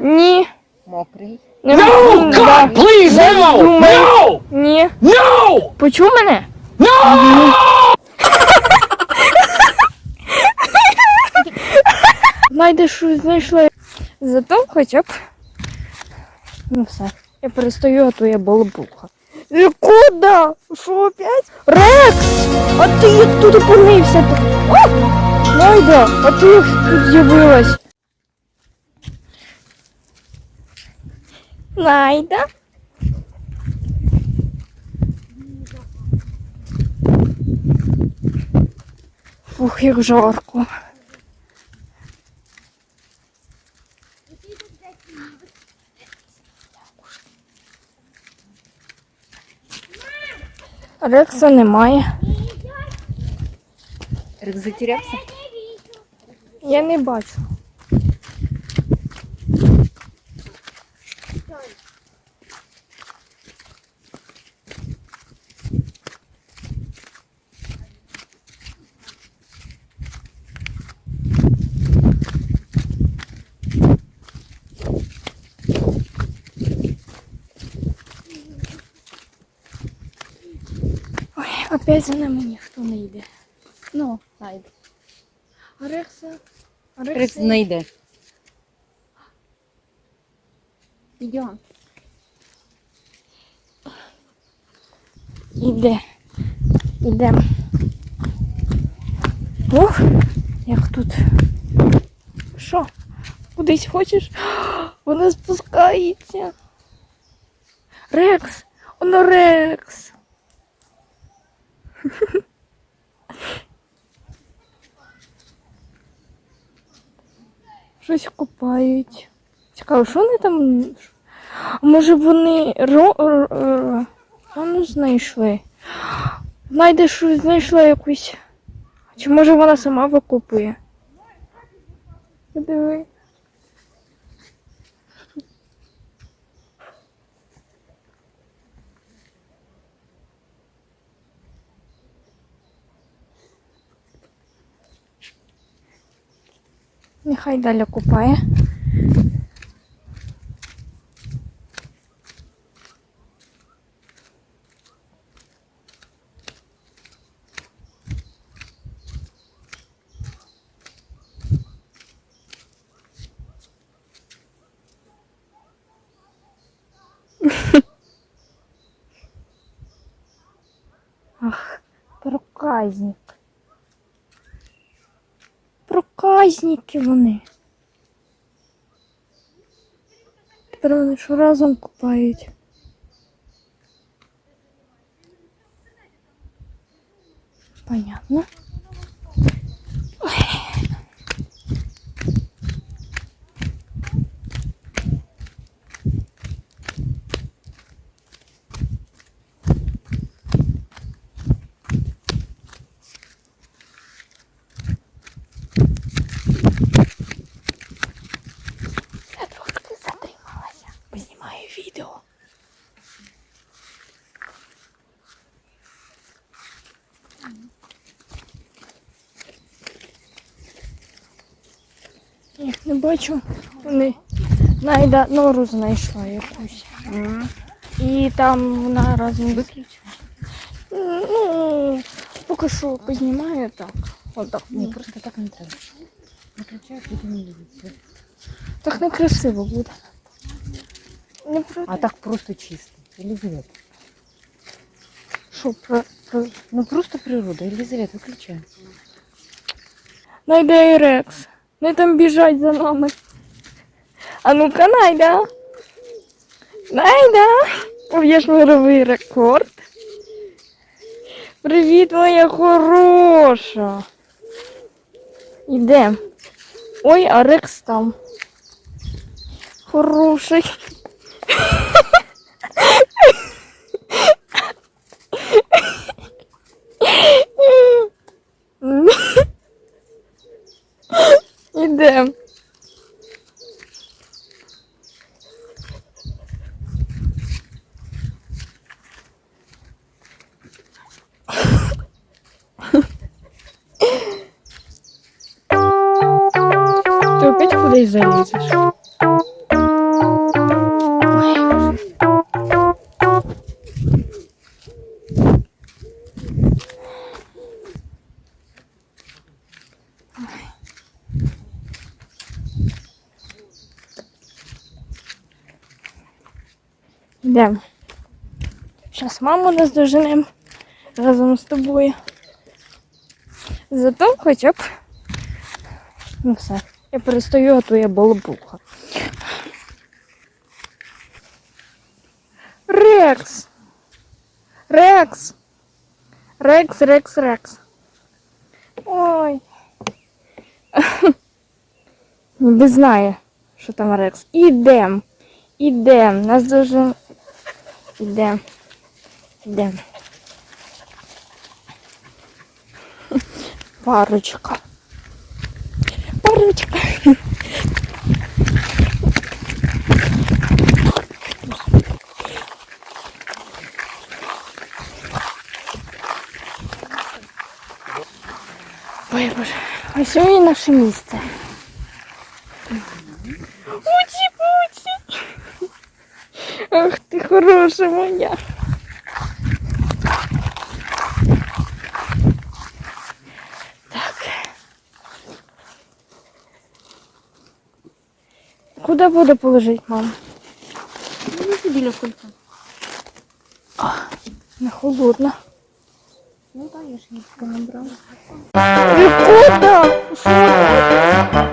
Ні. Мокрий. Не, No! да. God, please, no! No! Ні. No! Почув мене? No! Знайдеш, що знайшла. Зато хоча б. Ну все. Я перестаю, а то я балабуха. Е, Куда? Що опять? Рекс! А ти як тут опинився? О! Найда, а ти як тут з'явилась? Найда? Фух, як жарко. Рекса немає. Рик затерявся? Я не бачу. Ой, опять за нами ніхто не йде. Ну, найде. Рекса? А Рик Рекса? знайде. Йдемо. Іде. Ідем. Ух, як тут. Що? Кудись хочеш? Вона спускається. Рекс! Воно Рекс! Щось купають. Цікаво, що вони там? Може вони ро... ро- знайшли. Знайдеш, що знайшла якусь. Чи може вона сама викупує? Диви. Нехай далі купає. Ах, проказник. Проказники вони. Тепер вони що разом купають. Я не бачу. Вони Найда нору знайшла якусь. І там вона разом Виключи. Ну, поки що познімаю так. Отак. Ні, просто так не треба. Виключай, потім не дивитися. Так некрасиво буде. Не про А так просто чисто. Елизавет. що про, про... Ну просто природа. Елизавет, виключай. Найда і Рекс. Не там біжать за нами. А ну-ка, Найда. Найда. Об'єш мировий рекорд. Привіт, моя хороша. Ідем. Ой, а Рекс там. Хороший. Йдемо. Зараз маму наздоженемо разом з тобою. Зато хоча б. Ну все. Я перестаю, а то я балабуха. Рекс! Рекс! Рекс, Рекс, Рекс. Ой. Ніби знає, що там Рекс. Ідем. Ідем. Нас дуже. Ідем. Ідем. Парочка. Парочка. Ой, боже. Ось і наше місце. Ти хороша моя. Так. Куди буде положити, мам? Ну, біля кулька. Не холодно. Ну так, я ж її набрала. Ви куди? Що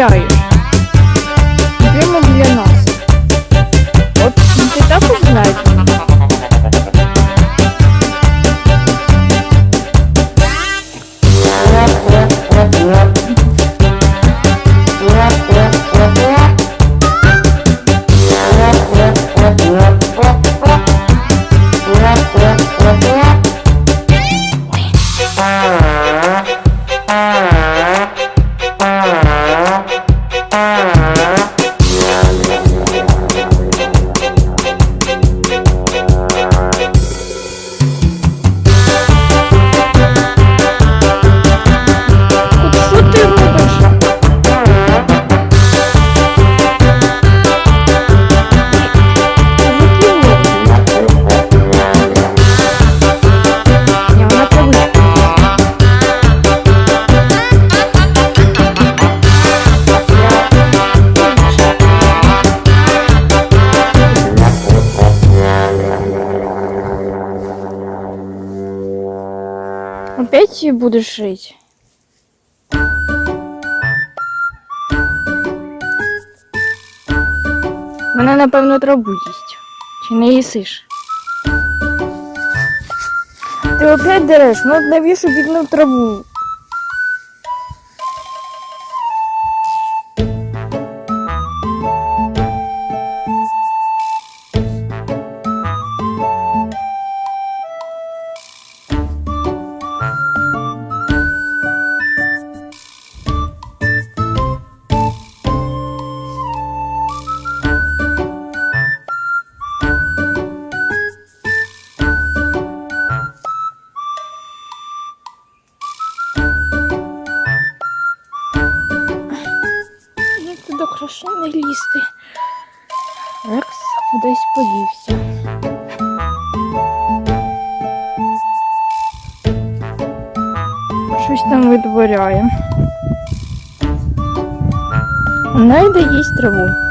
arriba. Опять будешь жить? Вона, напевно, траву їсть. Чи не їсиш? Ти опять дереш, ну навіщо бідну траву? Подівся. Щось там витворяє. Найде їсть траву.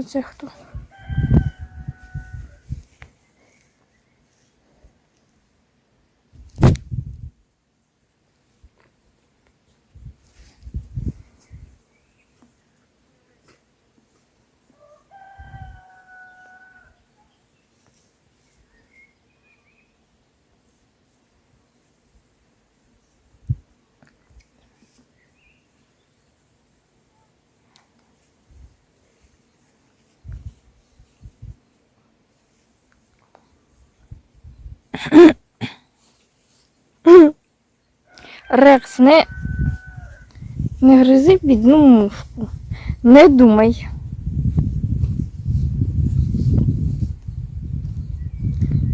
Оце хто? Рекс, не, не гризи бідну мушку. Не думай.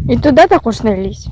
І туди також не лізь.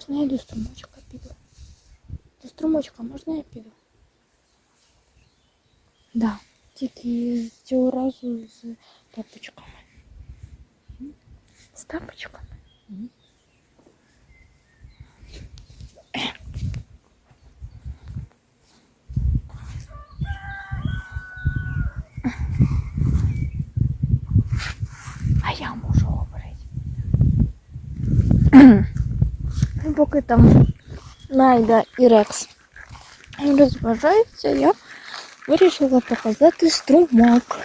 Можна я до струмочка піду? До струмочка можна я піду? Да. Тільки з цього разу з тапочками. З тапочками? А я можу говорити. Поки там Найда і Рекс розважаються, я вирішила показати струмок,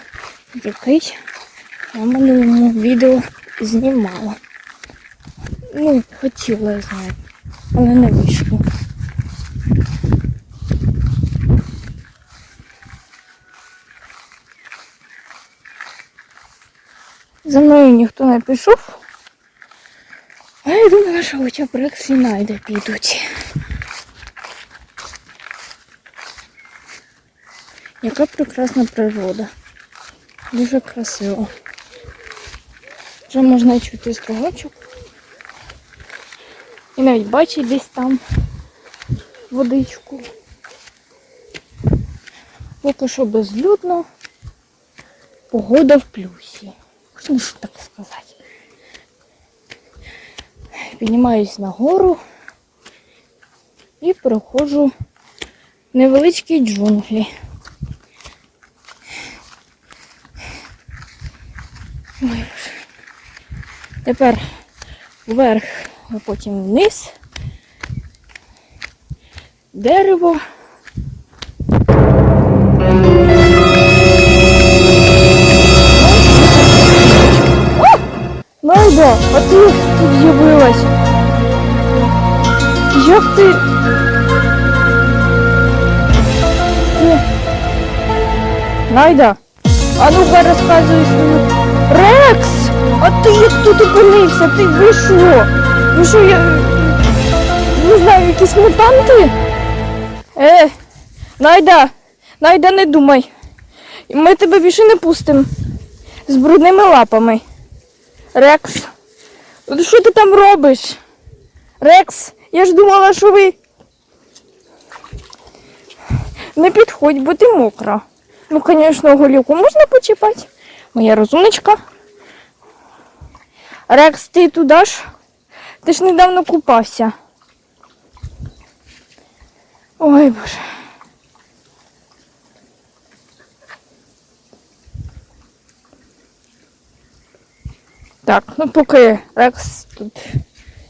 який я минулому відео знімала. Ну, хотіла я знати, але не вийшло. За мною ніхто не пішов. А я думала, що хоча б Рекс і Найда підуть. Яка прекрасна природа. Дуже красиво. Вже можна чути строгочок. І навіть бачить десь там водичку. Поки що безлюдно. Погода в плюсі. Можна так сказати. Піднімаюсь нагору і проходжу невеличкі джунглі. Тепер вверх, а потім вниз. Дерево. Найда, а ти тут з'явилась? Як ти? Ти... Найда, а ну-ка розказуй свою. Рекс! А ти як тут опинився? Ти ви що? Ви що, я не знаю, якісь мутанти? Е, Найда, Найда, не думай. Ми тебе більше не пустимо. З брудними лапами. Рекс. Ну Що ти там робиш? Рекс, я ж думала, що ви. Не підходь, бо ти мокра. Ну, звісно, голівку можна почіпати. Моя розумничка. Рекс, ти туди ж? Ти ж недавно купався. Ой, боже. Так, ну поки Рекс тут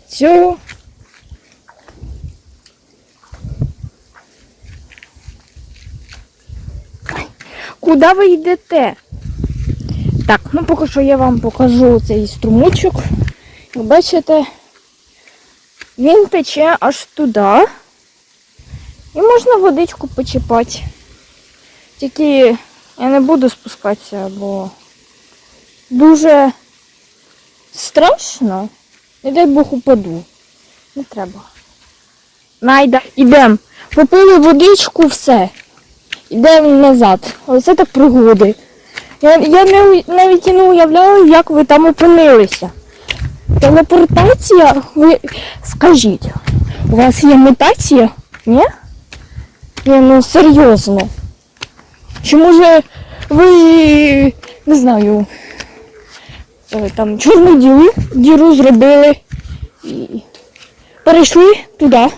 цього. Куди ви йдете? Так, ну поки що я вам покажу цей струмочок. Як бачите, він тече аж туди. І можна водичку почіпати. Тільки я не буду спускатися, бо дуже страшно. Не дай Бог упаду. Не треба. Найда, ідемо. Попили водичку, все. Йдемо назад. Оце так пригоди. Я, я не, навіть і не уявляла, як ви там опинилися. Телепортація, ви скажіть, у вас є мутація? Ні? Ні, ну серйозно. Чи може ви не знаю, там чорну діру, діру зробили і перейшли туди.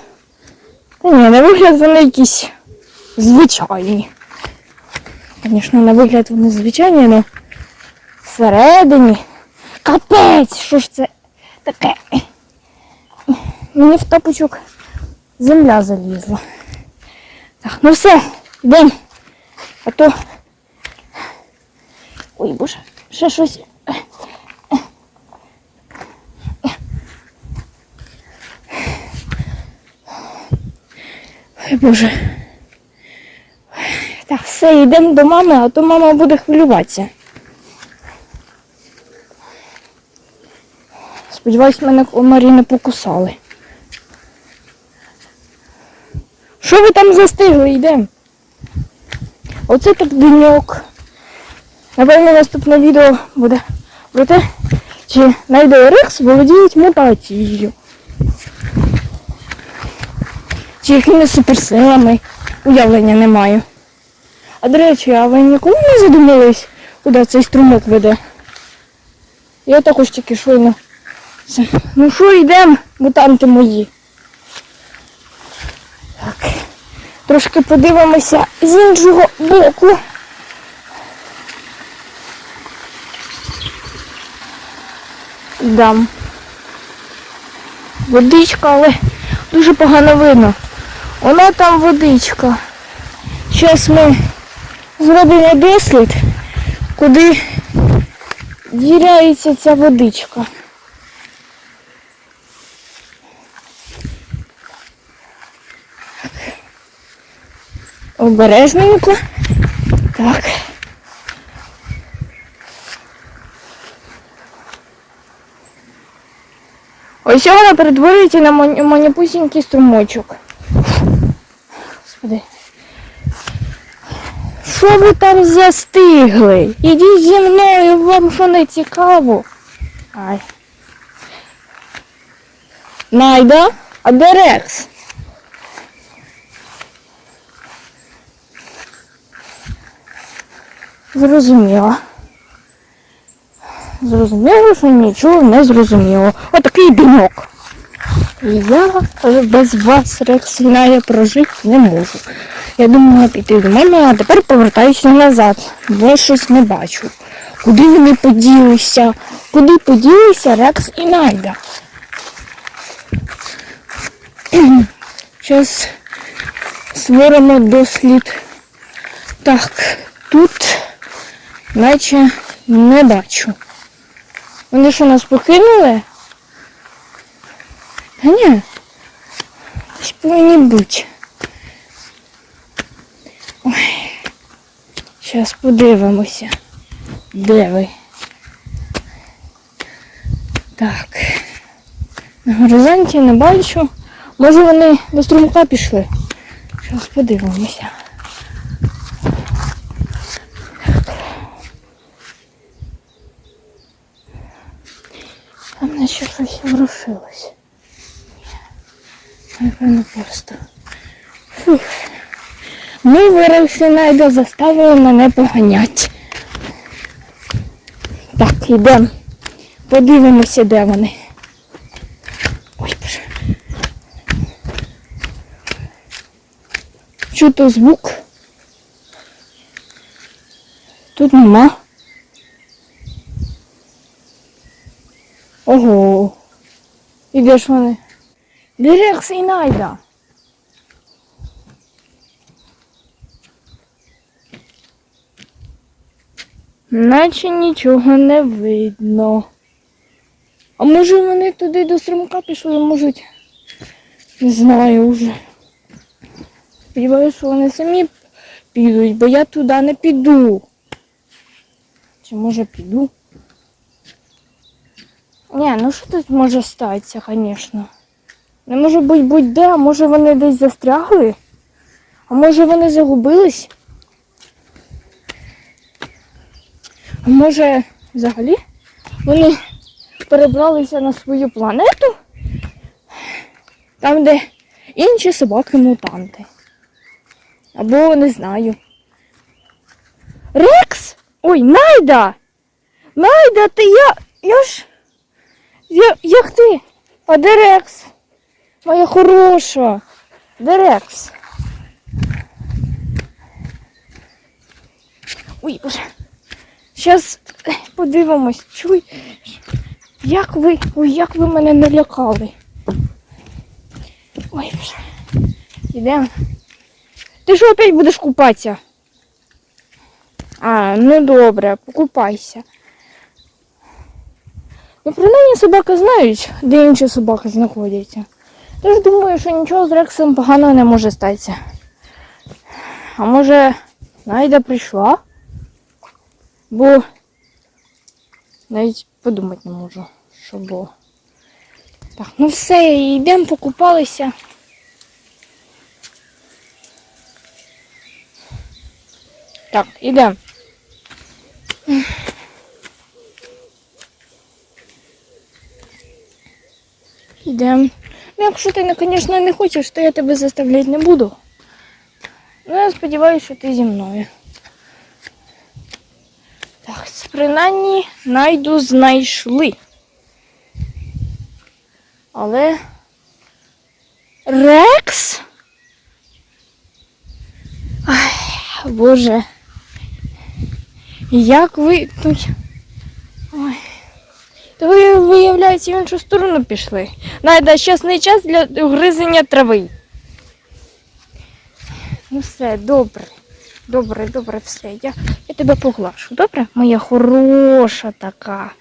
Та ні, на вигляд вони якісь звичайні. Звісно, на вигляд вони звичайні, але всередині. Капець! Що ж це таке? Мені в топочок земля залізла. Так, ну все, йдемо. А то. Ой, боже, ще щось. Ой, боже. Так, все, йдемо до мами, а то мама буде хвилюватися. Сподіваюсь, мене комарі не покусали. Що ви там застигли? Йдемо. Оце так деньок. Напевно, наступне відео буде про те, чи Найда і Рекс володіють мутацією. Чи якими суперсилами. Уявлення не маю. А до речі, а ви ніколи не задумались, куди цей струмок веде? Я також тільки. Це. Ну що, йдемо, мутанти мої. Так. Трошки подивимося з іншого боку. Дам. Водичка, але дуже погано видно. Вона там водичка. Зараз ми зробимо дослід, куди діряється ця водичка. Обережненько. Так. Ось вона перетворюється на ман- маніпусінький струмочок. Господи. Що ви там застигли? Ідіть зі мною, вам що не цікаво? Ай. Найда, а де Рекс? Зрозуміло. Зрозуміло, що нічого не зрозуміло. Отакий бінок. Я без вас, Рекс, я прожити не можу. Я думала піти до мами, а тепер повертаюся назад, бо щось не бачу. Куди вони поділися? Куди поділися Рекс і Найда? Зараз створимо дослід. Так, тут наче не бачу. Вони що нас покинули? Десь повинні бути. Ой. Зараз подивимося. Де ви? Так. На горизонті не бачу. Може вони до струмка пішли. Зараз подивимося. Там наче щось ворушилось. Напевно, просто. Фух. Ми вирився найде заставили мене поганять. Так, йдемо. Подивимося, де вони. Ой, боже. Чути звук. Тут нема. Ого. І де ж вони? Дирекс і найда. Наче нічого не видно. А може вони туди до струмка пішли, можуть. Не знаю вже. Сподіваюся, що вони самі підуть, бо я туди не піду. Чи може піду? Ні, ну що тут може статися, звісно. Не може бути будь-де, а може вони десь застрягли? А може вони загубились? А може взагалі вони перебралися на свою планету? Там, де інші собаки-мутанти. Або не знаю. Рекс! Ой, Найда! Найда, ти я. Я ж. Я, як ти? А де Рекс? Моя хороша. Де Рекс? Ой, боже. Зараз подивимось. Чуй. Як ви. Ой, як ви мене налякали. Ой, боже. Ідемо. Ти що опять будеш купатися? А, ну добре, покупайся. Ну, принаймні собаки знають, де інші собаки знаходяться. Тож думаю, що нічого з Рексом поганого не може статися. А може, Найда прийшла? Бо навіть подумати не можу, що було. Так, ну все, йдемо покупалися. Так, ідемо. Ідемо. Ну, якщо ти, звісно, не хочеш, то я тебе заставляти не буду. Ну, я сподіваюся, що ти зі мною. Так, принаймні найду знайшли. Але. Рекс? Ай, Боже. Як ви тут. То ви, виявляється, в іншу сторону пішли. Найда, не час для гризення трави. Ну все, добре. Добре, добре, все. Я, я тебе поглашу. Добре? Моя хороша така.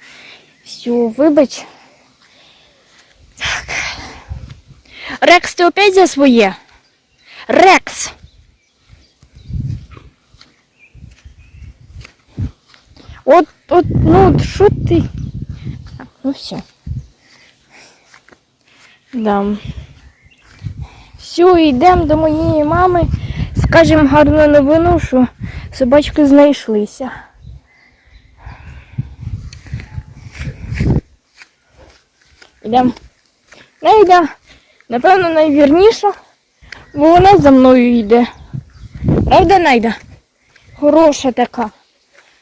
Все, вибач. Так. Рекс, ти опять за своє? Рекс! От, от, ну, що ти? Ну все. Да. Все, йдемо до моєї мами. Скажемо гарну новину, що собачки знайшлися. Йдемо. Найда, напевно, найвірніша, бо вона за мною йде. Правда, Найда? Хороша така.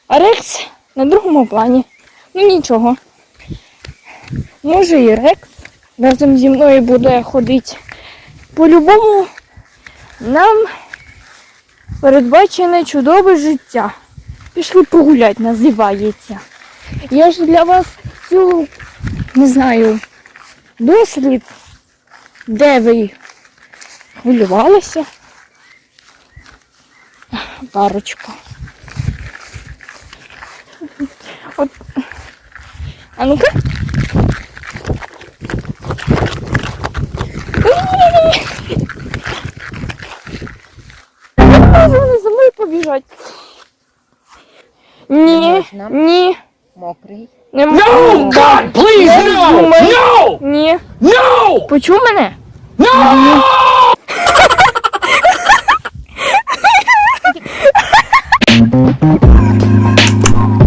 А Рекс на другому плані. Ну нічого. Може і Рекс разом зі мною буде ходити. По-любому нам передбачене чудове життя. Пішли погулять, називається. Я ж для вас цю, не знаю, дослід, де ви хвилювалися. Парочка. От. А ну-ка. Вони за мною побіжать. Ні, ні. Мокрий. Не No, можу. God, please, no! No! Ні. No! Почув мене? No!